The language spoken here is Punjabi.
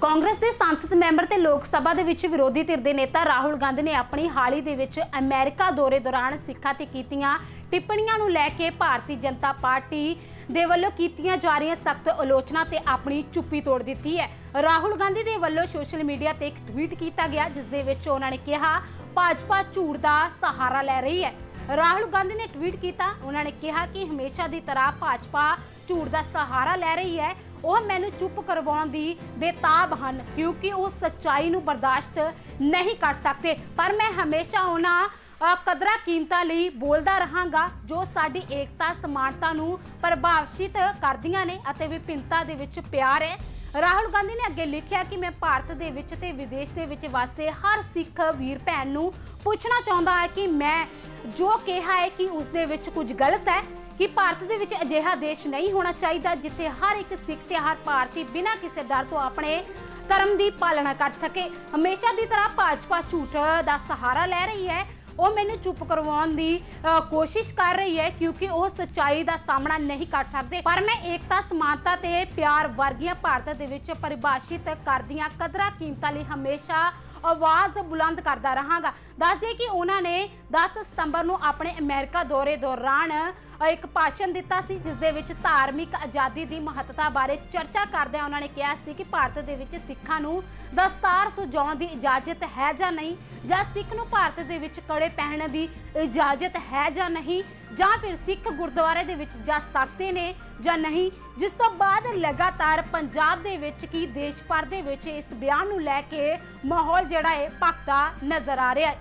ਕਾਂਗਰਸ ਦੇ ਸੰਸਦ ਮੈਂਬਰ ਤੇ ਲੋਕ ਸਭਾ ਦੇ ਵਿੱਚ ਵਿਰੋਧੀ ਧਿਰ ਦੇ ਨੇਤਾ ਰਾਹੁਲ ਗਾਂਧੀ ਨੇ ਆਪਣੀ ਹਾਲ ਹੀ ਦੇ ਵਿੱਚ ਅਮਰੀਕਾ ਦੌਰੇ ਦੌਰਾਨ ਸਿੱਖਾਂ ਤੇ ਕੀਤੀਆਂ ਟਿੱਪਣੀਆਂ ਨੂੰ ਲੈ ਕੇ ਭਾਰਤੀ ਜਨਤਾ ਪਾਰਟੀ ਦੇ ਵੱਲੋਂ ਕੀਤੀਆਂ ਜਾ ਰਹੀਆਂ ਸਖਤ ਆਲੋਚਨਾ ਤੇ ਆਪਣੀ ਚੁੱਪੀ ਤੋੜ ਦਿੱਤੀ ਹੈ। ਰਾਹੁਲ ਗਾਂਧੀ ਦੇ ਵੱਲੋਂ ਸੋਸ਼ਲ ਮੀਡੀਆ ਤੇ ਇੱਕ ਟਵੀਟ ਕੀਤਾ ਗਿਆ, ਜਿਸ ਦੇ ਵਿੱਚ ਉਹਨਾਂ ਨੇ ਕਿਹਾ, ਭਾਜਪਾ ਝੂਠ ਦਾ ਸਹਾਰਾ ਲੈ ਰਹੀ ਹੈ। ਰਾਹੁਲ ਗਾਂਧੀ ਨੇ ਟਵੀਟ ਕੀਤਾ, ਉਹਨਾਂ ਨੇ ਕਿਹਾ ਕਿ ਹਮੇਸ਼ਾ ਦੀ ਤਰ੍ਹਾਂ ਭਾਜਪਾ ਝੂਠ ਦਾ ਸਹਾਰਾ ਲੈ ਰਹੀ ਹੈ। ਉਹ ਮੈਨੂੰ ਚੁੱਪ ਕਰਵਾਉਣ ਦੀ ਬੇਤਾਬ ਹਨ, ਕਿਉਂਕਿ ਉਹ ਸੱਚਾਈ ਨੂੰ ਬਰਦਾਸ਼ਤ ਨਹੀਂ ਕਰ ਸਕਦੇ। ਪਰ ਮੈਂ ਹਮੇਸ਼ਾ ਉਹਨਾਂ ਕਦਰਾਂ ਕੀਮਤਾਂ ਲਈ ਬੋਲਦਾ ਰਹਾਂਗਾ, ਜੋ ਸਾਡੀ ਏਕਤਾ, ਸਮਾਨਤਾ ਨੂੰ ਪ੍ਰਭਾਵਿਤ ਕਰਦੀਆਂ ਨੇ ਅਤੇ ਵਿਭਿੰਨਤਾ ਦੇ ਵਿੱਚ ਪਿਆਰ ਹੈ। ਰਾਹੁਲ ਗਾਂਧੀ ਨੇ ਅੱਗੇ ਲਿਖਿਆ ਕਿ ਮੈਂ ਭਾਰਤ ਦੇ ਵਿੱਚ ਤੇ ਵਿਦੇਸ਼ ਦੇ ਵਿੱਚ ਵਸਦੇ ਹਰ ਸਿੱਖ ਵੀਰ ਭੈਣ ਨੂੰ ਪੁੱਛਣਾ ਚਾਹੁੰਦਾ ਹਾਂ ਕਿ ਮੈਂ ਜੋ ਕਿਹਾ ਹੈ ਕਿ ਉਸ ਦੇ ਵਿੱਚ ਕੁਝ ਗਲਤ ਹੈ। ਕਿ ਭਾਰਤ ਦੇ ਵਿੱਚ ਅਜਿਹਾ ਦੇਸ਼ ਨਹੀਂ ਹੋਣਾ ਚਾਹੀਦਾ ਜਿੱਥੇ ਹਰ ਇੱਕ ਸਿੱਖ ਤੇ ਹਰ ਭਾਰਤੀ ਬਿਨਾਂ ਕਿਸੇ ਡਰ ਤੋਂ ਆਪਣੇ ਧਰਮ ਦੀ ਪਾਲਣਾ ਕਰ ਸਕੇ। ਹਮੇਸ਼ਾ ਦੀ ਤਰ੍ਹਾਂ ਭਾਜਪਾ ਝੂਠ ਦਾ ਸਹਾਰਾ ਲੈ ਰਹੀ ਹੈ। ਉਹ ਮੈਨੂੰ ਚੁੱਪ ਕਰਵਾਉਣ ਦੀ ਕੋਸ਼ਿਸ਼ ਕਰ ਰਹੀ ਹੈ ਕਿਉਂਕਿ ਉਹ ਸੱਚਾਈ ਦਾ ਸਾਹਮਣਾ ਨਹੀਂ ਕਰ ਸਕਦੇ। ਪਰ ਮੈਂ ਏਕਤਾ, ਸਮਾਨਤਾ ਤੇ ਪਿਆਰ ਵਰਗੀਆਂ ਭਾਰਤ ਦੇ ਵਿੱਚ ਪਰਿਭਾਸ਼ਿਤ ਕਰਦੀਆਂ ਕਦਰਾਂ ਕੀਮਤਾਂ ਲਈ ਹਮੇਸ਼ਾ ਆਵਾਜ਼ ਬੁਲੰਦ ਕਰਦਾ ਰਹਾਂਗਾ। ਦੱਸਦੇ ਕਿ ਉਹਨਾਂ ਨੇ 10 ਸਤੰਬਰ ਨੂੰ ਆਪਣੇ ਅਮਰੀਕਾ ਦੌਰੇ ਦੌਰਾਨ ਇੱਕ ਭਾਸ਼ਣ ਦਿੱਤਾ ਸੀ, ਜਿਸ ਦੇ ਵਿੱਚ ਧਾਰਮਿਕ ਆਜ਼ਾਦੀ ਦੀ ਮਹੱਤਤਾ ਬਾਰੇ ਚਰਚਾ ਕਰਦਿਆਂ ਉਹਨਾਂ ਨੇ ਕਿਹਾ ਸੀ ਕਿ ਭਾਰਤ ਦੇ ਵਿੱਚ ਸਿੱਖਾਂ ਨੂੰ ਦਸਤਾਰ ਸਜਾਉਣ ਦੀ ਇਜਾਜ਼ਤ ਹੈ ਜਾਂ ਨਹੀਂ? ਜਾਂ ਸਿੱਖ ਨੂੰ ਭਾਰਤ ਦੇ ਵਿੱਚ ਕੜੇ ਪਹਿਨਣ ਦੀ ਇਜਾਜ਼ਤ ਹੈ ਜਾਂ ਨਹੀਂ? ਜਾਂ ਫਿਰ ਸਿੱਖ ਗੁਰਦੁਆਰੇ ਦੇ ਵਿੱਚ ਜਾ ਸਕਦੇ ਨੇ ਜਾਂ ਨਹੀਂ? ਜਿਸ ਤੋਂ ਬਾਅਦ ਲਗਾਤਾਰ ਪੰਜਾਬ ਦੇ ਵਿੱਚ ਕੀ ਦੇਸ਼ ਭਰ ਦੇ ਵਿੱਚ ਇਸ ਬਿਆਨ ਨੂੰ ਲੈ ਕੇ ਮਾਹੌਲ ਜਿਹੜਾ ਹੈ ਭਖਦਾ ਨਜ਼ਰ ਆ ਰਿਹਾ ਹੈ।